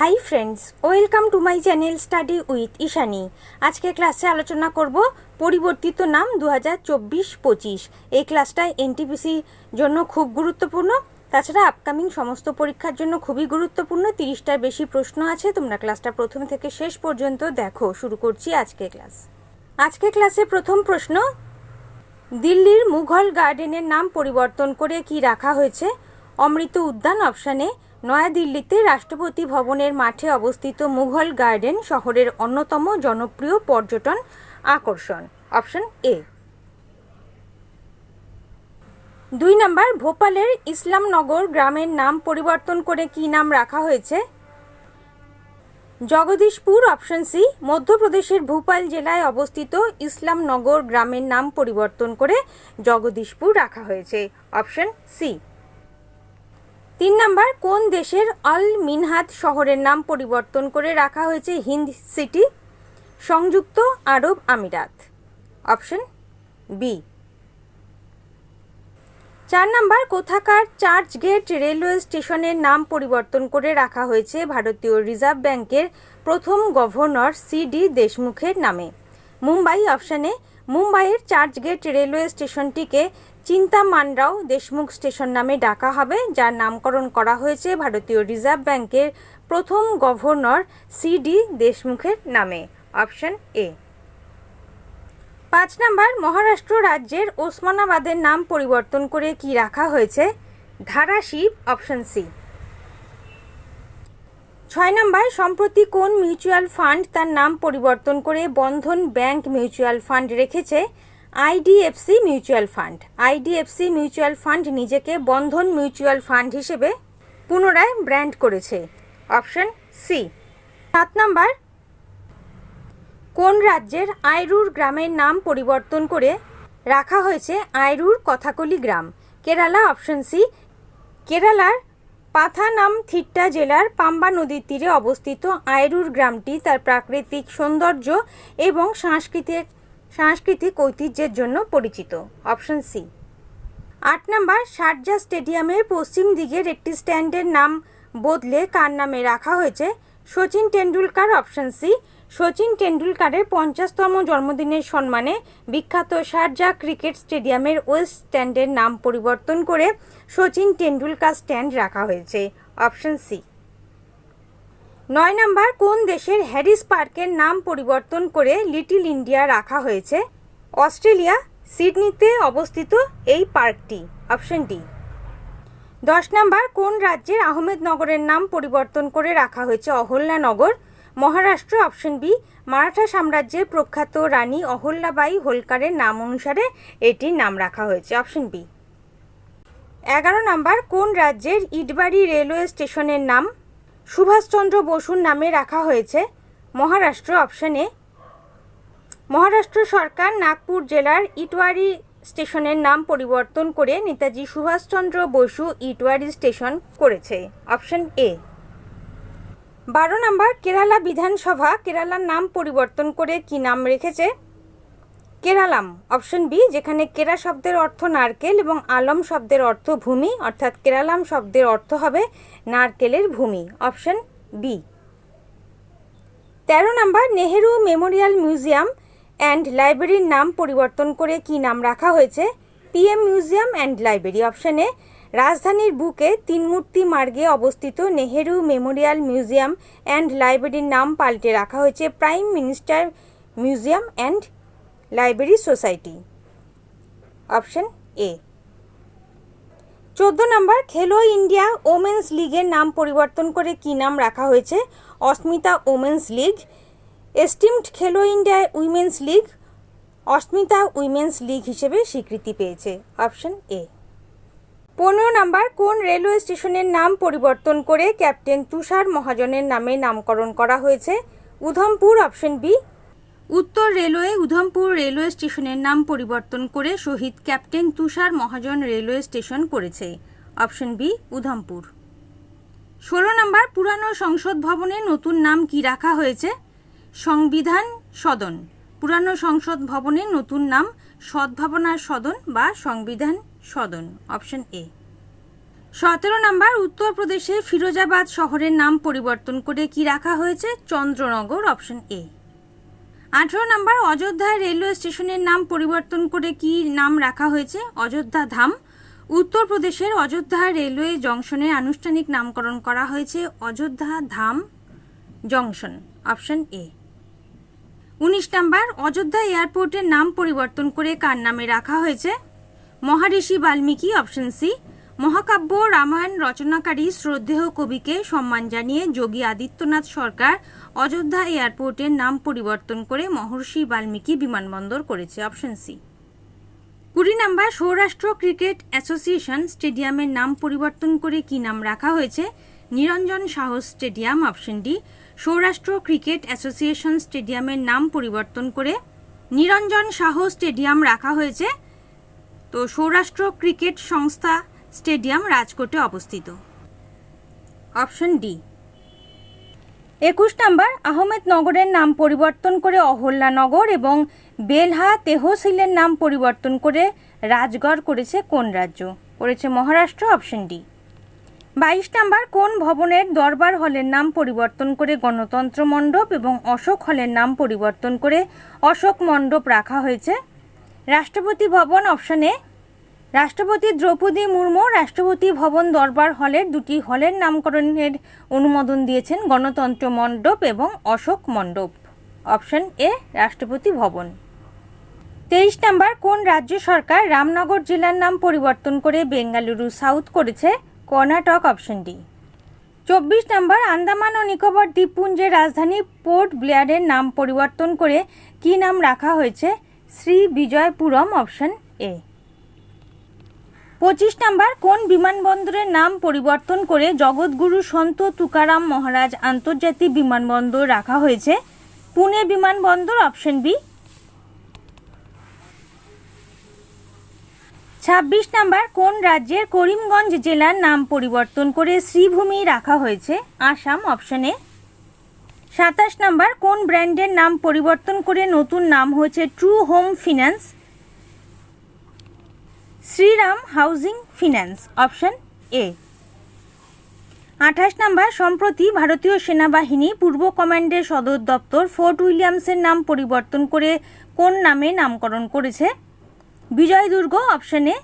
Hi friends welcome to my channel study with Ishani আজকে ক্লাসে আলোচনা করব পরিবর্তিত নাম দু হাজার চব্বিশ পঁচিশ। এই ক্লাসটা এনটিপিসি জন্য খুব গুরুত্বপূর্ণ। তাছাড়া আপকামিং সমস্ত পরীক্ষার জন্য খুবই গুরুত্বপূর্ণ। তিরিশটার বেশি প্রশ্ন আছে, তোমরা ক্লাসটা প্রথম থেকে শেষ পর্যন্ত দেখো। শুরু করছি আজকে ক্লাস আজকে ক্লাসে প্রথম প্রশ্ন, দিল্লির মুঘল গার্ডেনের নাম পরিবর্তন করে কি রাখা হয়েছে? অমৃত উদ্যান অপশানে নয়াদিল্লিতে রাষ্ট্রপতি ভবনের মাঠে অবস্থিত মুঘল গার্ডেন শহরের অন্যতম জনপ্রিয় পর্যটন আকর্ষণ। Option A. দুই নম্বর, ভোপালের ইসলামনগর গ্রামের নাম পরিবর্তন করে কি নাম রাখা হয়েছে? জগদীশপুর, অপশন সি, মধ্যপ্রদেশের ভোপাল জেলায় অবস্থিত ইসলামনগর গ্রামের নাম পরিবর্তন করে জগদীশপুর রাখা হয়েছে। Option C. তিন নাম্বার, কোন দেশের আল মিনহাত শহরের নাম পরিবর্তন করে রাখা হয়েছে হিন্দ সিটি? সংযুক্ত আরব আমিরাত। অপশন বি চার নাম্বার, কোথাকার চার্চ গেট রেলওয়ে স্টেশনের নাম পরিবর্তন করে রাখা হয়েছে ভারতীয় রিজার্ভ ব্যাংকের প্রথম গভর্নর সি ডি দেশমুখের নামে? মুম্বাই, অপশানে মুম্বাইয়ের চার্চগেট রেলওয়ে স্টেশনটিকে চিন্তামানরাও দেশমুখ স্টেশন নামে ডাকা হবে, যার নামকরণ করা হয়েছে ভারতীয় রিজার্ভ ব্যাংকের প্রথম গভর্নর সিডি দেশমুখের নামে। Option A. পাঁচ নম্বর, মহারাষ্ট্র রাজ্যের ওসমানাবাদের নাম পরিবর্তন করে কি রাখা হয়েছে? Dharashiv, option C. ছয় নম্বর, সম্প্রতি কোন মিউচুয়াল ফান্ড তার নাম পরিবর্তন করে বন্ধন ব্যাংক মিউচুয়াল ফান্ড রেখেছে? IDFC mutual fund. IDFC mutual fund নিজেকে বন্ধন মিউচুয়াল ফান্ড হিসেবে পুনরায় ব্র্যান্ড করেছে। Option C. সাত নম্বর, কোন রাজ্যের আইরুর গ্রামের নাম পরিবর্তন করে রাখা হয়েছে আইরুর কথাকলি গ্রাম? Kerala, option C. কেরালার পাথানামথিট্টা জেলার পাম্বা নদীর তীরে অবস্থিত আয়রুর গ্রামটি তার প্রাকৃতিক সৌন্দর্য এবং সাংস্কৃতিক সাংস্কৃতিক ঐতিহ্যের জন্য পরিচিত। Option C. আট নম্বর শারজা স্টেডিয়ামের পশ্চিম দিকের একটি স্ট্যান্ডের নাম বদলে কার নামে রাখা হয়েছে? Sachin Tendulkar, option C. Sachin টেন্ডুলকারের পঞ্চাশতম জন্মদিনের সম্মানে বিখ্যাত শারজা ক্রিকেট স্টেডিয়ামের ওয়েস্ট স্ট্যান্ডের নাম পরিবর্তন করে সচিন টেন্ডুলকার স্ট্যান্ড রাখা হয়েছে। Option C. নয় নম্বর, কোন দেশের হ্যারিস পার্কের নাম পরিবর্তন করে লিটিল ইন্ডিয়া রাখা হয়েছে? অস্ট্রেলিয়া, সিডনিতে অবস্থিত এই পার্কটি। Option D. দশ নম্বর, কোন রাজ্যের আহমেদনগরের নাম পরিবর্তন করে রাখা হয়েছে অহল্যানগর? মহারাষ্ট্র অপশন বি, মারাঠা সাম্রাজ্যের প্রখ্যাত রানী অহল্যাবাই হোলকারের নাম অনুসারে এটির নাম রাখা হয়েছে, অপশন বি। এগারো নম্বর, কোন রাজ্যের ইটবাড়ি রেলওয়ে স্টেশনের নাম? সুভাষচন্দ্র বসুর নামে রাখা হয়েছে, মহারাষ্ট্র অপশনে মহারাষ্ট্র সরকার নাগপুর জেলার ইটওয়ারি স্টেশনের নাম পরিবর্তন করে নেতাজি সুভাষচন্দ্র বসু ইটওয়ারি স্টেশন করেছে, অপশন এ। বারো নম্বর, কেরালা বিধানসভা, কেরালার নাম পরিবর্তন করে কি নাম রেখেছে? কেরালাম, অপশন বি, যেখানে কেরা শব্দের অর্থ নারকেল এবং আলম শব্দের অর্থ ভূমি, অর্থাৎ কেরালাম শব্দের অর্থ হবে নারকেলের ভূমি, অপশন বি। তেরো number, Nehru memorial museum and লাইব্রেরির নাম পরিবর্তন করে কি নাম রাখা হয়েছে? পিএম মিউজিয়াম অ্যান্ড লাইব্রেরি, অপশনে রাজধানীর বুকে তিনমূর্তি মার্গে অবস্থিত নেহেরু মেমোরিয়াল মিউজিয়াম অ্যান্ড লাইব্রেরির নাম পাল্টে রাখা হয়েছে prime minister museum and library society. Option A. চোদ্দ নম্বর, খেলো ইন্ডিয়া ওমেন্স লিগের নাম পরিবর্তন করে কি নাম রাখা হয়েছে? Asmita women's league, esteemed Khelo India women's league, Asmita women's league হিসেবে স্বীকৃতি পেয়েছে। Option A. পনেরো নাম্বার, কোন রেলওয়ে স্টেশনের নাম পরিবর্তন করে ক্যাপ্টেন তুষার মহাজনের নামে নামকরণ করা হয়েছে? Udhampur, option B. উত্তর রেলওয়ে, উধমপুর রেলওয়ে স্টেশনের নাম পরিবর্তন করে Shaheed captain Tushar Mahajan railway station করেছে। Option B, Udhampur. ষোলো নম্বর, পুরানো সংসদ ভবনের নতুন নাম কি রাখা হয়েছে? সংবিধান সদন। পুরানো সংসদ ভবনের নতুন নাম সদ্ভাবনার সদন বা সংবিধান সদন অপশন এ সতেরো নম্বর উত্তরপ্রদেশে ফিরোজাবাদ শহরের নাম পরিবর্তন করে কি রাখা হয়েছে? চন্দ্রনগর অপশন এ আঠেরো নম্বর, অযোধ্যা রেলওয়ে স্টেশনের নাম পরিবর্তন করে কি নাম রাখা হয়েছে? অযোধ্যা ধাম। উত্তরপ্রদেশের অযোধ্যা রেলওয়ে জংশনের আনুষ্ঠানিক নামকরণ করা হয়েছে Ayodhya Dham junction option A উনিশ নাম্বার, অযোধ্যা এয়ারপোর্টের নাম পরিবর্তন করে কার নামে রাখা হয়েছে? মহারিষি বাল্মীকি অপশন সি মহাকাব্য, রামায়ণ রচনাকারী শ্রদ্ধেয় কবিকে সম্মান জানিয়ে যোগী আদিত্যনাথ সরকার অযোধ্যা এয়ারপোর্টের নাম পরিবর্তন করে মহর্ষি বাল্মীকি বিমানবন্দর করেছে অপশন সি কুড়ি নাম্বার, সৌরাষ্ট্র ক্রিকেট অ্যাসোসিয়েশন স্টেডিয়ামের নাম পরিবর্তন করে কি নাম রাখা হয়েছে? Niranjan Shah stadium option D Saurashtra cricket association স্টেডিয়ামের নাম পরিবর্তন করে নিরঞ্জন সাহ স্টেডিয়াম রাখা হয়েছে তো সৌরাষ্ট্র ক্রিকেট সংস্থা স্টেডিয়াম রাজকোটে অবস্থিত। Option D. একুশ নম্বর, আহমেদনগরের নাম পরিবর্তন করে অহল্যানগর এবং বেলহা তেহসিলের নাম পরিবর্তন করে রাজগড় করেছে কোন রাজ্য? করেছে মহারাষ্ট্র, অপশন ডি। বাইশ নাম্বার, কোন ভবনের দরবার হলের নাম পরিবর্তন করে গণতন্ত্র মণ্ডপ এবং অশোক হলের নাম পরিবর্তন করে অশোক মণ্ডপ রাখা হয়েছে? রাষ্ট্রপতি ভবন অপশনে রাষ্ট্রপতি দ্রৌপদী মুর্মু রাষ্ট্রপতি ভবন দরবার হলের দুটি হলের নামকরণের অনুমোদন দিয়েছেন গণতন্ত্র মণ্ডপ এবং অশোক মণ্ডপ। অপশন এ রাষ্ট্রপতি ভবন। তেইশ নাম্বার, কোন রাজ্য সরকার রামনগর জেলার নাম পরিবর্তন করে বেঙ্গালুরু সাউথ করেছে? কর্ণাটক অপশন ডি চব্বিশ নম্বর, আন্দামান ও নিকোবর দ্বীপপুঞ্জের রাজধানী পোর্ট ব্লেয়ারের নাম পরিবর্তন করে কি নাম রাখা হয়েছে? Shri Vijayapuram option A. পঁচিশ নাম্বার, কোন বিমানবন্দরের নাম পরিবর্তন করে জগৎগুরু সন্ত তুকারাম মহারাজ আন্তর্জাতিক বিমানবন্দর রাখা হয়েছে? পুনে বিমানবন্দর অপশন বি। ছাব্বিশ নাম্বার, কোন রাজ্যের করিমগঞ্জ জেলার নাম পরিবর্তন করে শ্রীভূমি রাখা হয়েছে? আসাম অপশনে সাতাশ নাম্বার, কোন ব্র্যান্ডের নাম পরিবর্তন করে নতুন নাম হয়েছে true home finance Shriram housing finance, option A. আঠাশ নাম্বার, সম্প্রতি ভারতীয় সেনাবাহিনী পূর্ব কমান্ডের সদর দপ্তর ফোর্ট উইলিয়ামসের নাম পরিবর্তন করে কোন নামে নামকরণ করেছে? বিজয় দুর্গ, অপশনে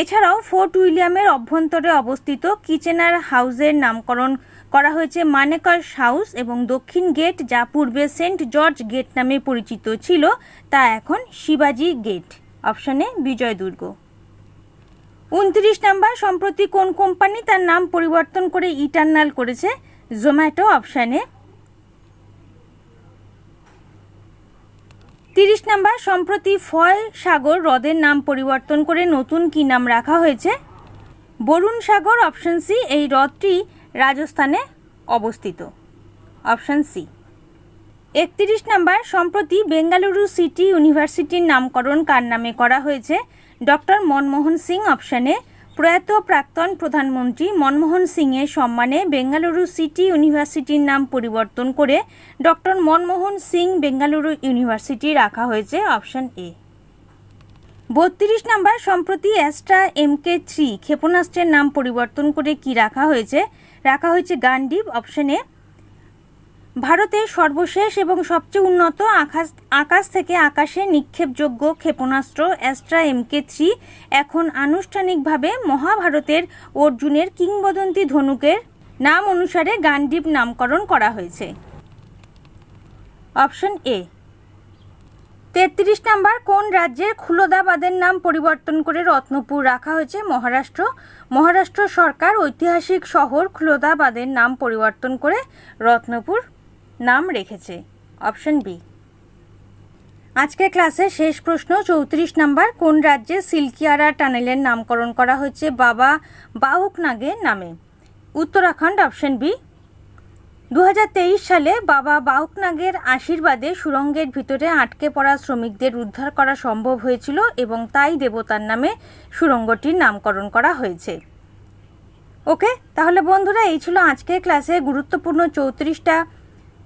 এছাড়াও ফোর্ট উইলিয়ামের অভ্যন্তরে অবস্থিত কিচেনার হাউসের নামকরণ করা হয়েছে মানেকাস হাউস এবং দক্ষিণ গেট, যা পূর্বে সেন্ট জর্জ গেট নামে পরিচিত ছিল, তা এখন শিবাজি গেট। অপশানে বিজয় দুর্গ উনত্রিশ নাম্বার, সম্প্রতি কোন কোম্পানি তার নাম পরিবর্তন করে ইটার্নাল করেছে? জোম্যাটো, অপশানে তিরিশ নাম্বার, সম্প্রতি ফয় সাগর হ্রদের নাম পরিবর্তন করে নতুন কি নাম রাখা হয়েছে? বরুণ সাগর, অপশন সি, এই হ্রদটি রাজস্থানে অবস্থিত। Option C. একত্রিশ নাম্বার, সম্প্রতি বেঙ্গালুরু সিটি ইউনিভার্সিটির নামকরণ কার নামে করা হয়েছে? ডক্টর মনমোহন সিং, অপশানে প্রয়াত প্রাক্তন প্রধানমন্ত্রী মনমোহন সিংয়ের সম্মানে বেঙ্গালুরু সিটি ইউনিভার্সিটির নাম পরিবর্তন করে ডক্টর মনমোহন সিং বেঙ্গালুরু ইউনিভার্সিটি রাখা হয়েছে অপশন এ। বত্রিশ নাম্বার, সম্প্রতি অ্যাস্ট্রা এমকে থ্রি ক্ষেপণাস্ত্রের নাম পরিবর্তন করে কি রাখা হয়েছে? রাখা হয়েছে গান্ডিব, অপশনে ভারতের সর্বশেষ এবং সবচেয়ে উন্নত আকাশ আকাশ থেকে আকাশে নিক্ষেপযোগ্য ক্ষেপণাস্ত্র অ্যাস্ট্রা এমকে থ্রি এখন আনুষ্ঠানিকভাবে মহাভারতের অর্জুনের কিংবদন্তি ধনুকের নাম অনুসারে গান্ডিব নামকরণ করা হয়েছে। অপশন এ তেত্রিশ নাম্বার, কোন রাজ্যের খুলদাবাদের নাম পরিবর্তন করে রত্নপুর রাখা হয়েছে? মহারাষ্ট্র। মহারাষ্ট্র সরকার ঐতিহাসিক শহর খুলদাবাদের নাম পরিবর্তন করে রত্নপুর নাম রেখেছে। Option B. আজকের ক্লাসে শেষ প্রশ্ন, চৌত্রিশ নাম্বার, কোন রাজ্যে সিল্কিয়ারা টানেলের নামকরণ করা হয়েছে বাবা বাহুকনাগের নামে? Uttarakhand, option B. দু হাজার তেইশ সালে বাবা বাউকনাগের আশীর্বাদে সুরঙ্গের ভিতরে আটকে পড়া শ্রমিকদের উদ্ধার করা সম্ভব হয়েছিল এবং তাই দেবতার নামে সুরঙ্গটির নামকরণ করা হয়েছে। ওকে, তাহলে বন্ধুরা, এই ছিল আজকের ক্লাসে গুরুত্বপূর্ণ চৌত্রিশটা